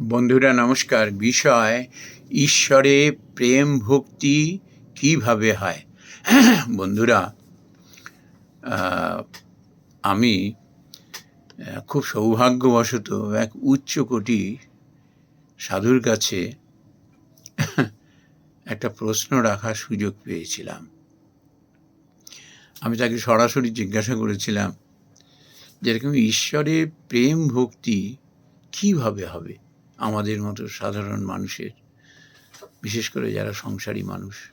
বন্ধুরা, নমস্কার। বিষয়, ঈশ্বরে প্রেম ভক্তি কীভাবে হয়? বন্ধুরা আমি খুব সৌভাগ্যবশত এক উচ্চ কোটি সাধুর কাছে একটা প্রশ্ন রাখার সুযোগ পেয়েছিলাম। আমি তাকে সরাসরি জিজ্ঞাসা করেছিলাম যেরকম ঈশ্বরে প্রেম ভক্তি কীভাবে হবে? আমাদের মতো সাধারণ মানুষের, বিশেষ করে যারা সংসারী মানুষ।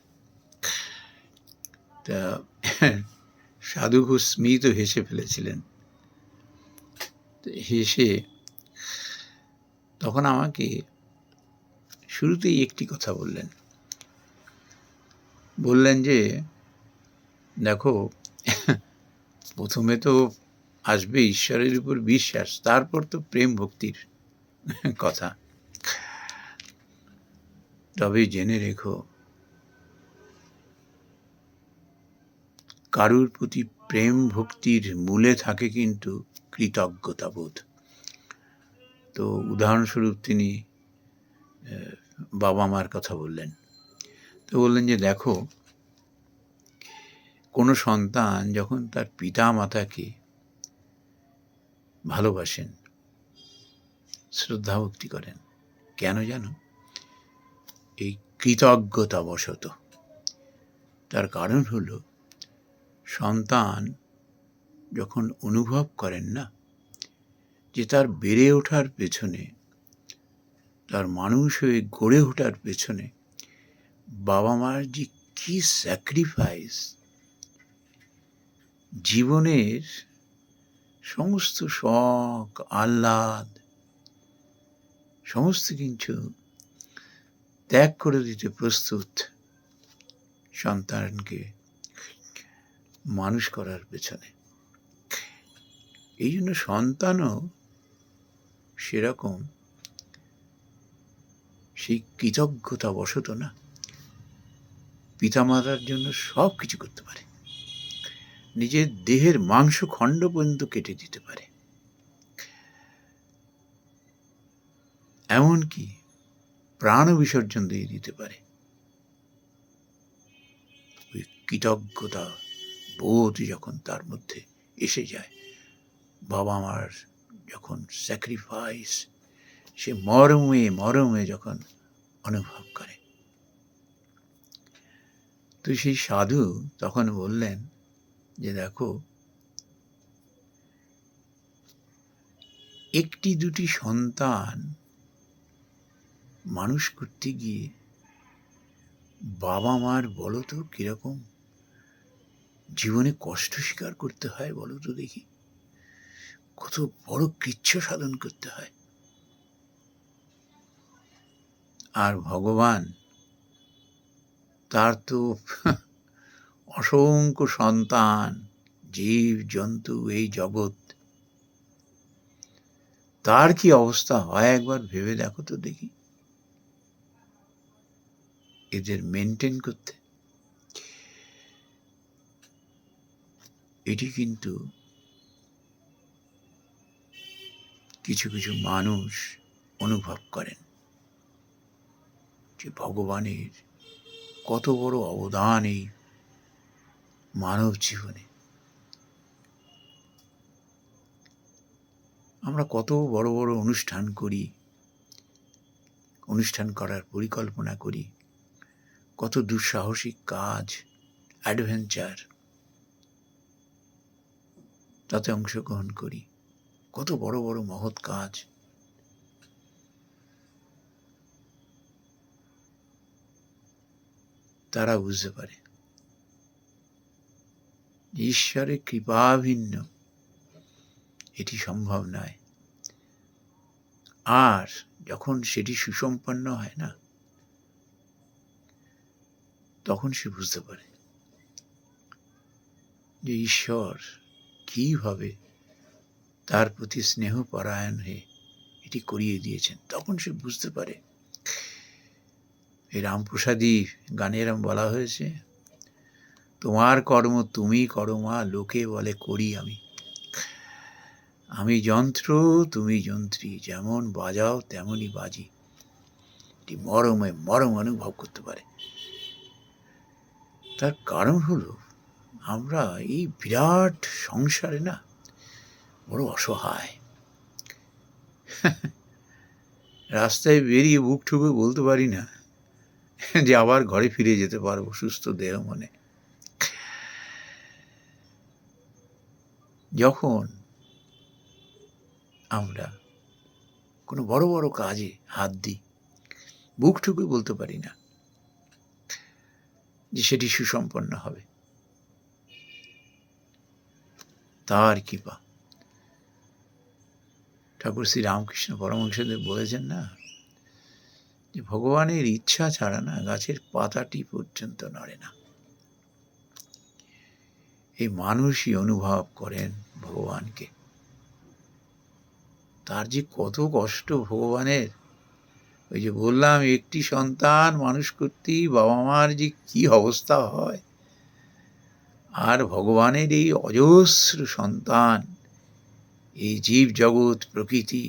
তা সাধু খুব স্মিত হেসে ফেলেছিলেন। হেসে তখন আমাকে শুরুতেই একটি কথা বললেন। বললেন যে, দেখো, প্রথমে তো আসবে ঈশ্বরের উপর বিশ্বাস, তারপর তো প্রেম ভক্তির। কথা। তবে জেনে রেখো, কারুর প্রতি প্রেম ভক্তির মূলে থাকে কিন্তু কৃতজ্ঞতা বোধ। তো উদাহরণস্বরূপ তিনি বাবা মার কথা বললেন। তো বললেন যে, দেখো, কোনো সন্তান যখন তার পিতা মাতাকে ভালোবাসেন শ্রদ্ধা ভক্তি করেন। কেন জানো? এই কৃতজ্ঞতা বশত তার কারণ হল, সন্তান যখন অনুভব করেন না, যে তার বেড়ে ওঠার পেছনে, তার মানুষ হয়ে গড়ে ওঠার পেছনে বাবা মার যে কি স্যাক্রিফাইস জীবনের সমস্ত শখ, আহ্লাদ সমস্ত কিছু ত্যাগ করে দিতে প্রস্তুত সন্তানকে মানুষ করার পেছনে। এই জন্য সন্তানও সেরকম সেই কৃতজ্ঞতা বশত না, পিতামাতার জন্য সব কিছু করতে পারে। নিজের দেহের মাংস খণ্ড পর্যন্ত কেটে দিতে পারে। এমনকি প্রাণ বিসর্জন দিয়ে দিতে পারে। ওই কৃতজ্ঞতা বোধ যখন তার মধ্যে এসে যায়, বাবা মার যখন স্যাক্রিফাইস সে মরমে মরমে যখন অনুভব করে। তো সেই সাধু তখন বললেন যে, দেখো, একটি দুটি সন্তান মানুষ করতে গিয়ে বাবা মার বলো তো কীরকম? জীবনে কষ্ট স্বীকার করতে হয় বলো তো দেখি। কত বড় কৃচ্ছ সাধন করতে হয়। আর ভগবান, তার তো অসংখ্য সন্তান, জীব, জন্তু, এই জগৎ। তার কি অবস্থা হয় একবার ভেবে দেখো তো দেখি। এদের মেনটেন করতে। এটি কিন্তু কিছু কিছু মানুষ অনুভব করেন যে ভগবানের কত বড় অবদান এই মানব জীবনে। আমরা কত বড় বড় অনুষ্ঠান করি, অনুষ্ঠান করার পরিকল্পনা করি কত দুঃসাহসিক কাজ অ্যাডভেঞ্চার তাতে অংশগ্রহণ করি। কত বড় বড় মহৎ কাজ। তারা বুঝতে পারে। ঈশ্বরের কৃপাভিন্ন এটি সম্ভব নয়। আর যখন সেটি সুসম্পন্ন হয় না তখন সে বুঝতে পারে যে ঈশ্বর কীভাবে তার প্রতি স্নেহ পরায়ণ হয়ে এটি করিয়ে দিয়েছেন। তখন সে বুঝতে পারে এই রামপ্রসাদী গানে এরম বলা হয়েছে, তোমার কর্ম তুমি করো মা, লোকে বলে করি আমি। আমি যন্ত্র, তুমি যন্ত্রী, যেমন বাজাও তেমনই বাজি। এটি মরমে মরম অনুভব করতে পারে। তার কারণ হলো, আমরা এই বিরাট সংসারে না বড় অসহায়। রাস্তায় বেরিয়ে বুক ঠুকে বলতে পারি না যে আবার ঘরে ফিরে যেতে পারব সুস্থ দেহ মনে। যখন আমরা কোনো বড় বড় কাজে হাত দিই বুক ঠুকে বলতে পারি না। সেটি সুসম্পন্ন হবে। তার কৃপা। ঠাকুর শ্রী রামকৃষ্ণ পরমহংসদেব বলেছেন না, যে ভগবানের ইচ্ছা ছাড়া না গাছের পাতাটি পর্যন্ত নড়ে না। এই মানুষই অনুভব করেন ভগবানকে। তার যে কত কষ্ট ভগবানের ওই যে বললাম, একটি সন্তান মানুষ করতেই বাবা মার যে কি অবস্থা হয়। আর ভগবানের এই অজস্র সন্তান, এই জীব জগৎ প্রকৃতি,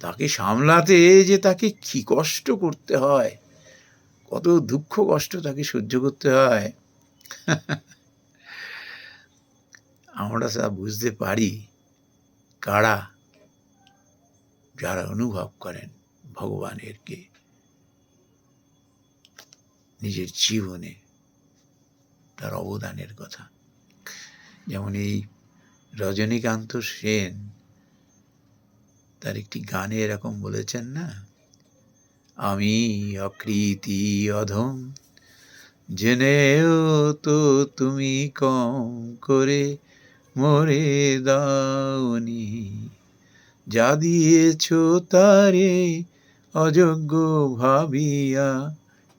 তাকে সামলাতে যে তাকে কি কষ্ট করতে হয়, কত দুঃখ কষ্ট তাকে সহ্য করতে হয়, আমরা তা বুঝতে পারি কারা, যারা অনুভব করেন। ভগবানেরকে নিজের জীবনে তার অবদানের কথা। যেমন এই রজনীকান্ত সেন, তার একটি গানে এরকম বলেছেন না, আমি অকৃতি অধম, জেনেও তো তুমি কম করে মরে দাওনি। যা দিয়েছ তারে অযোগ্য ভাবিয়া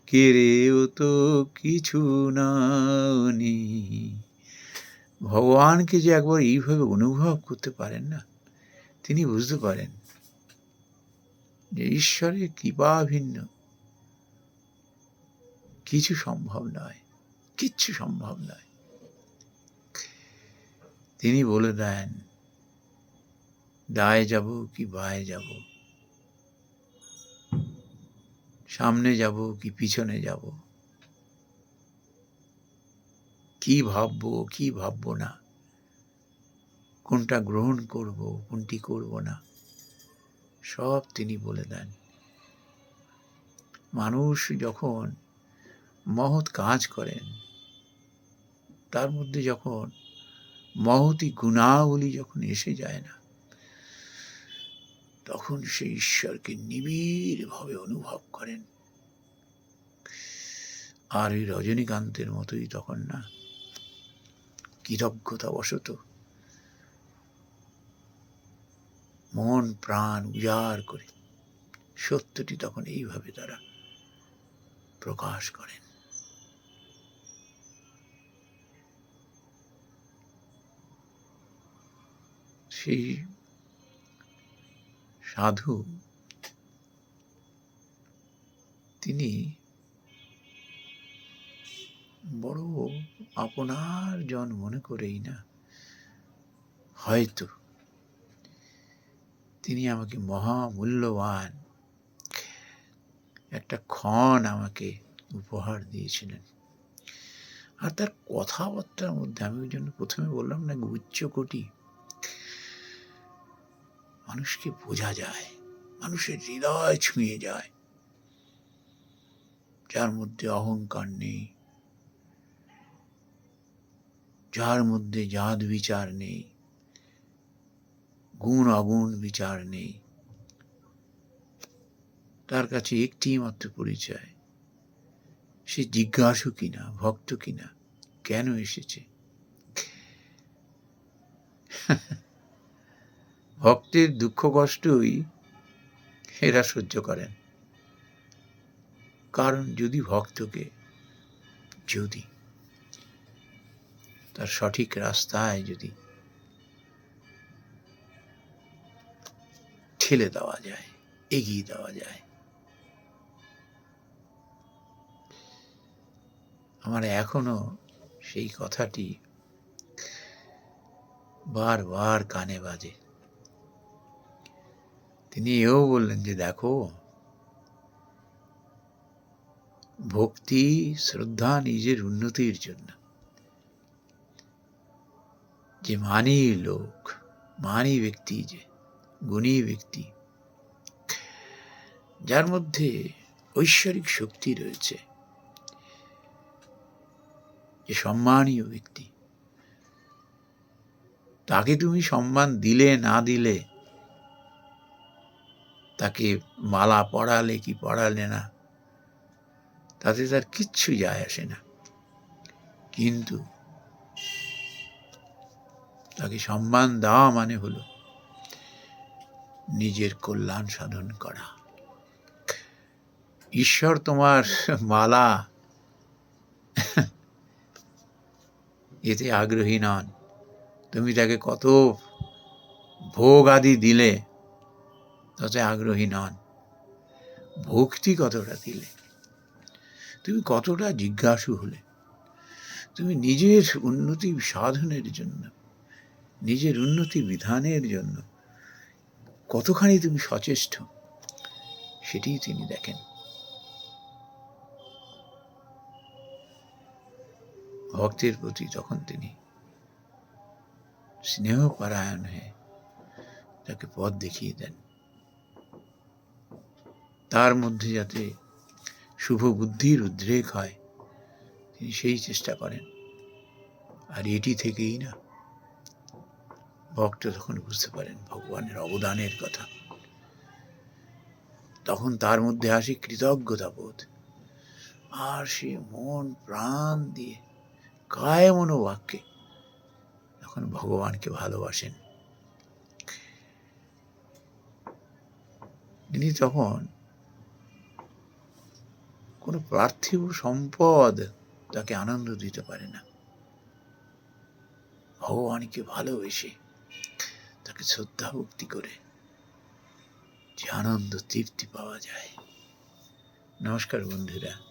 কেরেও তো কিছু নাওনি। ভগবানকে যে একবার এইভাবে অনুভব করতে পারেন না, তিনি বুঝতে পারেন যে ঈশ্বরের কৃপা ভিন্ন। কিছু সম্ভব নয়, কিচ্ছু সম্ভব নয়। তিনি বলে দেন, দায় যাব কি বায়ে যাব? সামনে যাব কি পিছনে যাব? কি ভাববো কি ভাববো না? কোনটা গ্রহণ করব, কোনটি করব না? সব তিনি বলে দেন। মানুষ যখন মহৎ কাজ করেন, তার মধ্যে যখন মহতি গুণাবলী যখন এসে যায় না তখন সে ঈশ্বরকে নিবিড়ভাবে অনুভব করেন। আর ওই রজনীকান্তের মতোই তখন না কৃতজ্ঞতা বশত মন প্রাণ উজাড় করে সত্যটি তখন এইভাবে তারা প্রকাশ করেন। সেই সাধু। তিনি বড় আপনার জন মনে করেই না। হয়তো তিনি আমাকে মহামূল্যবান একটা ক্ষণ আমাকে উপহার দিয়েছিলেন। আর তার কথাবার্তার মধ্যে আমি ওই জন্য প্রথমে বললাম, না উচ্চ কোটি। মানুষকে বোঝা যায়, মানুষের হৃদয় ছুঁয়ে যায়। যার মধ্যে অহংকার নেই, যার মধ্যে জাত বিচার নেই, গুণ অগুণ বিচার নেই, তার কাছে একটি মাত্র পরিচয়, সে জিজ্ঞাসু কিনা, ভক্ত কিনা, কেন এসেছে? ভক্তের দুঃখ কষ্টই এরা সহ্য করেন। কারণ যদি ভক্তকে, যদি তার সঠিক রাস্তায় যদি ঠেলে দেওয়া যায়, এগিয়ে দেওয়া যায়, আমার এখনও সেই কথাটি বারবার কানে বাজে। তিনি এও বললেন যে, দেখো, ভক্তি, শ্রদ্ধা নিজের উন্নতির জন্য। যে মানি লোক, মানি ব্যক্তি, যে গুণী ব্যক্তি, যার মধ্যে ঐশ্বরিক শক্তি রয়েছে, যে সম্মানীয় ব্যক্তি, তাকে তুমি সম্মান দিলে, না দিলে তাকে মালা পড়ালে কি পড়ালে না? তাতে তার কিচ্ছু যায় আসে না। কিন্তু তাকে সম্মান দেওয়া মানে হলো নিজের কল্যাণ সাধন করা। ঈশ্বর তোমার মালা এতে আগ্রহী নন। তুমি তাকে কত ভোগ আদি দিলে তাতে আগ্রহী নন। ভক্তি কতটা দিলে? তুমি কতটা জিজ্ঞাসু হলে? তুমি নিজের উন্নতি সাধনের জন্য, নিজের উন্নতি বিধানের জন্য কতখানি তুমি সচেষ্ট? সেটিই তিনি দেখেন। ভক্তের প্রতি তখন তিনি স্নেহপরায়ণ হয়ে তাকে পথ দেখিয়ে দেন। তার মধ্যে যাতে শুভ বুদ্ধির উদ্রেক হয়, তিনি সেই চেষ্টা করেন। আর এটি থেকেই না, ভক্ত তখন বুঝতে পারেন ভগবানের অবদানের কথা। তখন তার মধ্যে আসে কৃতজ্ঞতা বোধ। আর সে মন, প্রাণ দিয়ে কায় মনোবাক্যে তখন ভগবানকে ভালোবাসেন। তিনি তখন কোনো পার্থিব সম্পদ তাকে আনন্দ দিতে পারে না। ভগবানকে ভালোবেসে তাকে শ্রদ্ধা ভক্তি করে যে আনন্দ, তৃপ্তি পাওয়া যায়। নমস্কার বন্ধুরা।